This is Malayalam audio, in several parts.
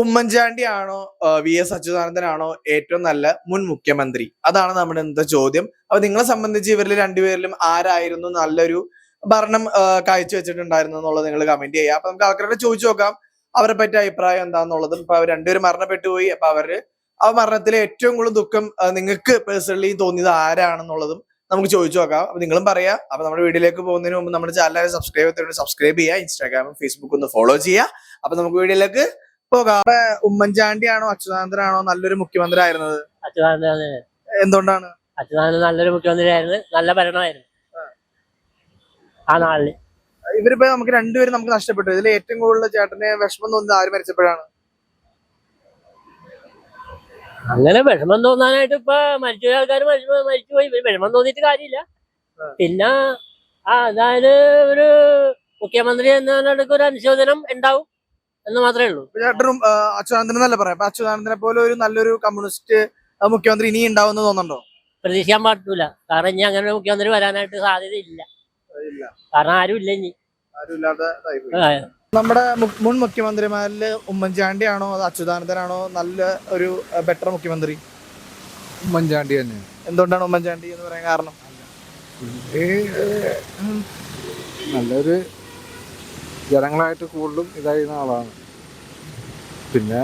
ഉമ്മൻചാണ്ടി ആണോ വി എസ് അച്യുതാനന്ദനാണോ ഏറ്റവും നല്ല മുൻ മുഖ്യമന്ത്രി? അതാണ് നമ്മുടെ ഇന്നത്തെ ചോദ്യം. അപ്പൊ നിങ്ങളെ സംബന്ധിച്ച് ഇവരിൽ രണ്ടുപേരിലും ആരായിരുന്നു നല്ലൊരു ഭരണം കാഴ്ചവെച്ചിട്ടുണ്ടായിരുന്നു എന്നുള്ളത് നിങ്ങൾ കമന്റ് ചെയ്യുക. അപ്പൊ നമുക്ക് ആൾക്കാരോട് ചോദിച്ചു നോക്കാം അവരെ പറ്റി അഭിപ്രായം എന്താന്നുള്ളതും. ഇപ്പൊ അവർ രണ്ടുപേരും മരണപ്പെട്ടു പോയി. അപ്പൊ അവർ ആ മരണത്തിലെ ഏറ്റവും കൂടുതൽ ദുഃഖം നിങ്ങൾക്ക് പേഴ്സണലി തോന്നിയത് ആരാണെന്നുള്ളതും നമുക്ക് ചോദിച്ചു നോക്കാം. അപ്പൊ നിങ്ങളും പറയാം. അപ്പൊ നമ്മുടെ വീഡിയോയിലേക്ക് പോകുന്നതിന് മുമ്പ് നമ്മുടെ ചാനൽ സബ്സ്ക്രൈബ് ചെയ്തിട്ടുണ്ട് സബ്സ്ക്രൈബ് ചെയ്യുക. ഇൻസ്റ്റാഗ്രാമും ഫേസ്ബുക്കും ഒന്ന് ഫോളോ ചെയ്യുക. അപ്പൊ നമുക്ക് വീഡിയോയിലേക്ക് പോകാം അപ്പൊ ഉമ്മൻചാണ്ടി ആണോ അച്യുതാനന്ദനാണോ നല്ലൊരു മുഖ്യമന്ത്രി ആയിരുന്നത് അച്യുതാനന്ദ എന്തുകൊണ്ടാണ്? അച്യുതാനന്ദൻ നല്ലൊരു മുഖ്യമന്ത്രി ആയിരുന്നു നല്ല ഭരണമായിരുന്നു. ആ. നാളിൽ. ഇവരിപ്പോ നമുക്ക് രണ്ടുപേരും നമുക്ക് നഷ്ടപ്പെട്ടു. ഇതിൽ ഏറ്റവും കൂടുതൽ ചേട്ടന് വിഷമം തോന്നുന്നത് ആര് മരിച്ചപ്പോഴാണ്? അങ്ങനെ വിഷമം തോന്നാനായിട്ട് ഇപ്പൊ മരിച്ച ആൾക്കാർ മരിച്ചുപോയി ഇവർ വിഷമം തോന്നിയിട്ട് കാര്യമില്ല. പിന്നെ ആ അതായത് ഒരു മുഖ്യമന്ത്രി എന്നതിനടുക്ക് ഒരു അനുശോചനം ഉണ്ടാവും. എന്ന് മാത്രമേ ഉള്ളൂ. ചേട്ടനും അച്യുതാനന്ദൻ എന്നല്ല പറയാം. അപ്പൊ അച്യുതാനന്ദനെ പോലെ ഒരു നല്ലൊരു കമ്മ്യൂണിസ്റ്റ് മുഖ്യമന്ത്രി ഇനി ഉണ്ടാവുമെന്ന് തോന്നുന്നുണ്ടോ? പ്രതീക്ഷിക്കാൻ പാടില്ല. കാരണം ഇനി അങ്ങനെ ഒരു മുഖ്യമന്ത്രി വരാനായിട്ട് സാധ്യതയില്ല. ഇല്ല. കാരണം ആരും ഇല്ല ഇനി നമ്മുടെ മുൻ മുഖ്യമന്ത്രിമാരിൽ ഉമ്മൻചാണ്ടി ആണോ അച്യുതാനന്ദനാണോ നല്ല ഒരു ബെറ്റർ മുഖ്യമന്ത്രി? ഉമ്മൻചാണ്ടി തന്നെ. എന്തുകൊണ്ടാണ് ഉമ്മൻചാണ്ടി എന്ന് പറയാൻ കാരണം? നല്ലൊരു ജനങ്ങളായിട്ട് കൂടുതലും ഇതായിരുന്ന ആളാണ്. പിന്നെ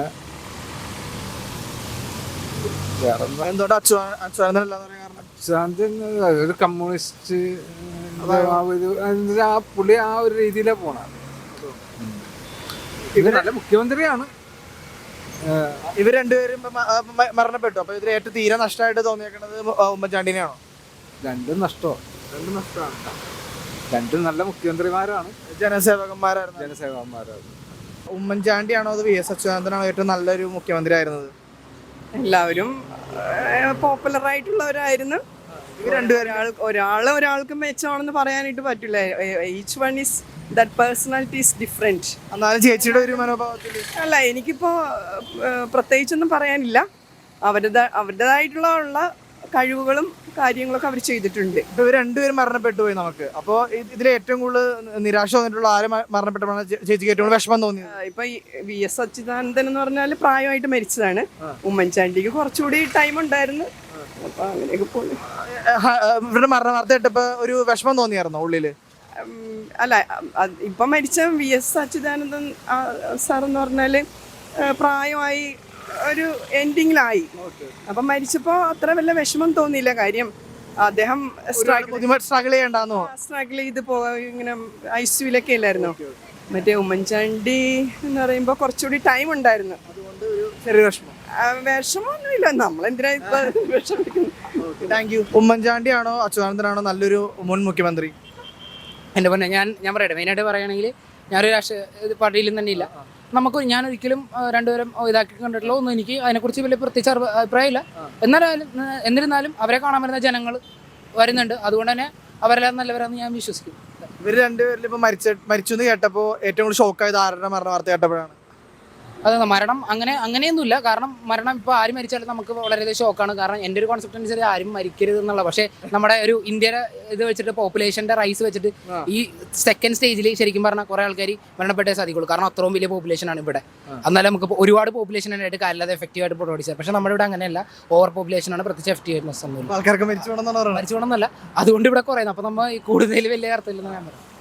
ഒരു കമ്മ്യൂണിസ്റ്റ് ആ പുള്ളി ആ ഒരു രീതിയിലാണ് പോണ. ഇത് നല്ല മുഖ്യമന്ത്രിയാണ്. ഇവർ രണ്ടുപേരും മരണപ്പെട്ടു. അപ്പൊ ഇതിൽ ഏറ്റവും തീരെ നഷ്ടമായിട്ട് തോന്നിയേക്കുന്നത് ഉമ്മൻചാണ്ടിനെയാണോ? രണ്ടും നഷ്ടമാണ് രണ്ടും നഷ്ടമാണ്. രണ്ടും നല്ല മുഖ്യമന്ത്രിമാരാണ്. ജനസേവകന്മാരായിരുന്നു. ജനസേവകന്മാരാണ്. ഉമ്മൻചാണ്ടിയാണോ അത് വി എസ് അച്യുതാനന്ദനാണോ ഏറ്റവും നല്ലൊരു മുഖ്യമന്ത്രി ആയിരുന്നത് എല്ലാവരും പോപ്പുലർ ആയിട്ടുള്ളവരായിരുന്നു. ഇവർ രണ്ടുപേരും. ഒരാൾ ഒരാൾ ഒരാൾക്ക് മെച്ചമാണെന്ന് പറയാനായിട്ട് പറ്റില്ല. Each one is that personality is different എന്നാലും ചേച്ചിയുടെ ഒരു മനോഭാവത്തിൽ അല്ല എനിക്കിപ്പോ പ്രത്യേകിച്ചൊന്നും പറയാനില്ല. അവരുടെ അവരുടേതായിട്ടുള്ള ഉള്ള കഴിവുകളും കാര്യങ്ങളൊക്കെ അവർ ചെയ്തിട്ടുണ്ട്. ഇപ്പൊ ഇവർ രണ്ടുപേരും മരണപ്പെട്ടു പോയി നമുക്ക്. അപ്പോ ഇതിൽ ഏറ്റവും കൂടുതൽ നിരാശ തോന്നിയിട്ടുള്ള ആരും മരണപ്പെട്ടപ്പോഴാണ് ചേച്ചിക്ക് ഏറ്റവും വിഷമം തോന്നിയത്? ഇപ്പൊ വി എസ് അച്യുതാനന്ദൻ എന്ന് പറഞ്ഞാൽ പ്രായമായിട്ട് മരിച്ചതാണ്. ഉമ്മൻചാണ്ടിക്ക് കുറച്ചുകൂടി ടൈം ഉണ്ടായിരുന്നു. അപ്പൊ അങ്ങനെയൊക്കെ പോയി ഇവരുടെ മരണ വാർത്ത കേട്ടപ്പോ ഒരു വിഷമം തോന്നിയായിരുന്നോ ഉള്ളിൽ? അല്ല ഇപ്പൊ മരിച്ച വി എസ് അച്യുതാനന്ദൻ സാർ എന്ന് പറഞ്ഞാൽ പ്രായമായി ഒരു എൻഡിങ്ങിലായി അപ്പം മരിച്ചപ്പോൾ അത്ര വല്ല വിഷമം തോന്നിയില്ല. കാര്യം അദ്ദേഹം സ്ട്രഗിൾ ചെയ്യണ്ടെന്നോ? സ്ട്രഗിൾ ചെയ്ത് പോ ഇങ്ങനെ ഐ സിയുലൊക്കെ ഇല്ലായിരുന്നു മറ്റേ ഉമ്മൻചാണ്ടി എന്ന് പറയുമ്പോ കുറച്ചുകൂടി ടൈം ഉണ്ടായിരുന്നു. അതുകൊണ്ട് ഒരു ചെറിയ വിഷമം. ആ, വിഷമമൊന്നുമില്ല നമ്മളെന്തിനാ ഇപ്പൊ വിഷമിക്കുന്നത്? താങ്ക് യു ഉമ്മൻചാണ്ടിയാണോ അച്യുതാനന്ദനാണോ നല്ലൊരു മുൻ മുഖ്യമന്ത്രി? എന്റെ പൊന്നെ ഞാൻ ഞാൻ പറയട്ടെ. മെയിനായിട്ട് പറയുകയാണെങ്കിൽ ഞാനൊരു രാഷ്ട്രീയ പാർട്ടിയിലും തന്നെ ഇല്ല നമുക്ക് ഞാൻ ഒരിക്കലും രണ്ടുപേരും ഇതാക്കി കണ്ടിട്ടുള്ള ഒന്നും എനിക്ക് അതിനെക്കുറിച്ച് വലിയ പ്രത്യേകിച്ച് അഭിപ്രായമില്ല. എന്നാലും എന്നിരുന്നാലും അവരെ കാണാൻ വരുന്ന ജനങ്ങൾ വരുന്നുണ്ട്. അതുകൊണ്ട് തന്നെ അവരെല്ലാം നല്ലവരാണെന്ന് ഞാൻ വിശ്വസിക്കും ഇവർ രണ്ടുപേരിലും ഇപ്പൊ മരിച്ച മരിച്ചു എന്ന് കേട്ടപ്പോ ഏറ്റവും കൂടുതൽ ഷോക്കായത് ആരുടെ മരണ വാർത്ത കേട്ടപ്പോഴാണ്. അത് മരണം അങ്ങനെ അങ്ങനെയൊന്നുമില്ല. കാരണം മരണം ഇപ്പോൾ ആര് മരിച്ചാലും നമുക്ക് വളരെയധികം ഷോക്കാണ് കാരണം എന്റെ ഒരു കോൺസെപ്റ്റ് അനുസരിച്ച് ആരും മരിക്കരുത് എന്നുള്ള. പക്ഷേ നമ്മുടെ ഒരു ഇന്ത്യയുടെ ഇത് വെച്ചിട്ട് പോപ്പുലേഷന്റെ റൈസ് വെച്ചിട്ട് ഈ സെക്കൻഡ് സ്റ്റേജിൽ ശരിക്കും പറഞ്ഞാൽ കുറേ ആൾക്കാർ മരണപ്പെട്ടേ സാധിക്കുള്ളൂ. കാരണം അത്രയും വലിയ പോപ്പുലേഷൻ ആണ് ഇവിടെ. എന്നാലും നമുക്ക് ഇപ്പൊ ഒരുപാട് പോപ്പുലേഷൻ ആയിട്ട് കാര്യമില്ലാതെ എഫക്റ്റീവ് ആയിട്ട് പ്രൊഡ്യൂസ് പക്ഷെ നമ്മുടെ ഇവിടെ അങ്ങനെയല്ല. ഓവർ പോപ്പുലേഷൻ ആണ് പ്രത്യേകിച്ച് എഫക്റ്റീവ്നെസ് ആയിട്ട് ആൾക്കാർക്ക് മരിച്ചു മരിച്ചു അതുകൊണ്ട് ഇവിടെ കുറയുന്നു. അപ്പോൾ നമ്മൾ കൂടുതൽ വലിയ അർത്ഥമില്ലെന്ന് ഞാൻ പറയും